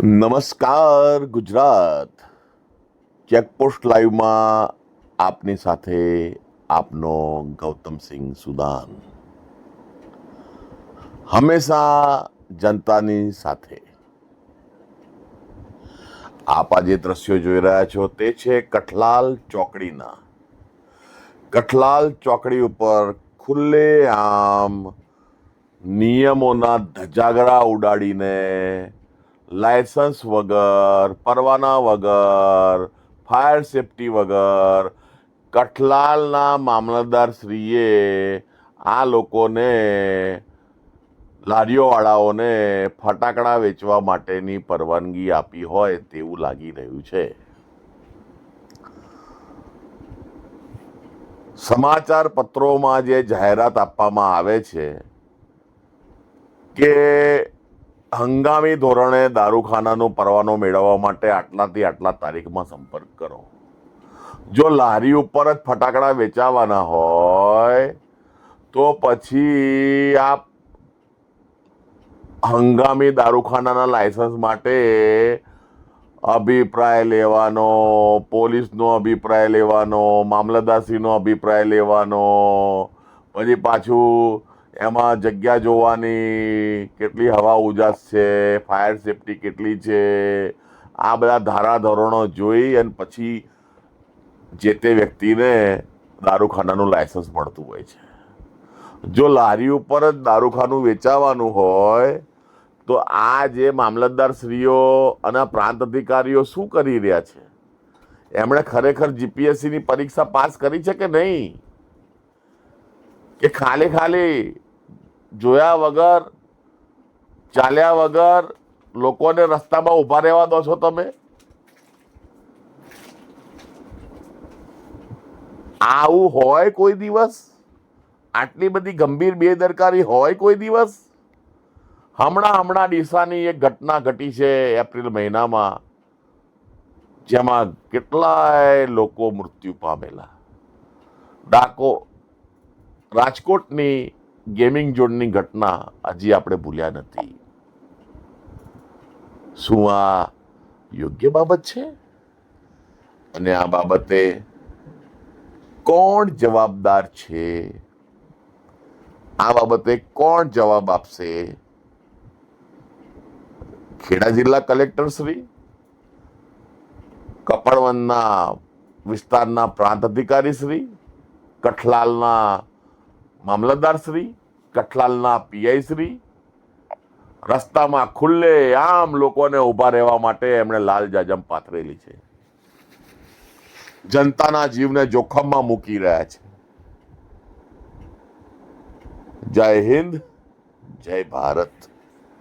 નમસ્કાર ગુજરાત. ચેકપોસ્ટ લાઈવમાં આપની સાથે આપનો ગૌતમસિંહ સુદાન. હંમેશા જનતાની સાથે. આપ આ જે દ્રશ્યો જોઈ રહ્યા છો તે છે કઠલાલ ચોકડીના. કઠલાલ ચોકડી ઉપર ખુલ્લે આમ નિયમોના ધજાગરા ઉડાડીને લાયસન્સ વગર, પરવાના વગર, ફાયર સેફટી વગર કઠલાલના મામલતદાર શ્રીએ આ લોકોને, લારીઓવાળાઓને ફટાકડા વેચવા માટેની પરવાનગી આપી હોય તેવું લાગી રહ્યું છે. સમાચાર પત્રોમાં જે જાહેરાત આપવામાં આવે છે કે હંગામી ધોરણે દારૂખાનાનો પરવાનો મેળવવા માટે આટલાથી આટલા તારીખમાં સંપર્ક કરો. જો લારી ઉપર જ ફટાકડા વેચાવાના હોય, તો પછી આપ હંગામી દારૂખાનાના લાયસન્સ માટે અભિપ્રાય લેવાનો, પોલીસનો અભિપ્રાય લેવાનો, મામલતદારશ્રીનો અભિપ્રાય લેવાનો, પછી પાછું એમાં જગ્યા જોવાની કેટલી હવા ઉજાસ છે ફાયર સેફટી કેટલી છે, આ બધા ધારા ધોરણો જોઈ અને પછી જે તે વ્યક્તિને દારૂખાનાનું લાયસન્સ મળતું હોય છે. જો લારી ઉપર જ દારૂખાનું વેચાવાનું હોય, તો આ જે મામલતદાર શ્રીઓ અને પ્રાંત અધિકારીઓ શું કરી રહ્યા છે? એમણે ખરેખર જીપીએસસીની પરીક્ષા પાસ કરી છે કે નહીં? કે ખાલી ખાલી જોયા વગર, ચાલ્યા વગર લોકોને રસ્તામાં ઊભા રહેવા દો છો તમે? આવું હોય કોઈ દિવસ? આટલી બધી ગંભીર બેદરકારી હોય કોઈ દિવસ? હમણાં હમણાં ડીસાની એક ઘટના ઘટી છે એપ્રિલ મહિનામાં, જેમાં કેટલાય લોકો મૃત્યુ પામેલા. ડાકો રાજકોટની ગેમિંગ ઝોનની ઘટના હજી આપણે ભૂલ્યા નથી. શું આ યોગ્ય બાબત છે? અને આ બાબતે કોણ જવાબદાર છે? આ બાબતે કોણ જવાબ આપશે? ખેડા જિલ્લા કલેક્ટર શ્રી કપડવનના વિસ્તારના પ્રાંત અધિકારી શ્રી, કઠલાલના મામલતદાર શ્રી, કઠલાલના પીઆઈ શ્રી, રસ્તામાં ખુલ્લે આમ લોકોને ઊભા રહેવા માટે એમણે લાલ જાજમ પાથરેલી છે. જનતાના જીવને જોખમમાં મૂકી રહ્યા છે. જય હિન્દ, જય ભારત.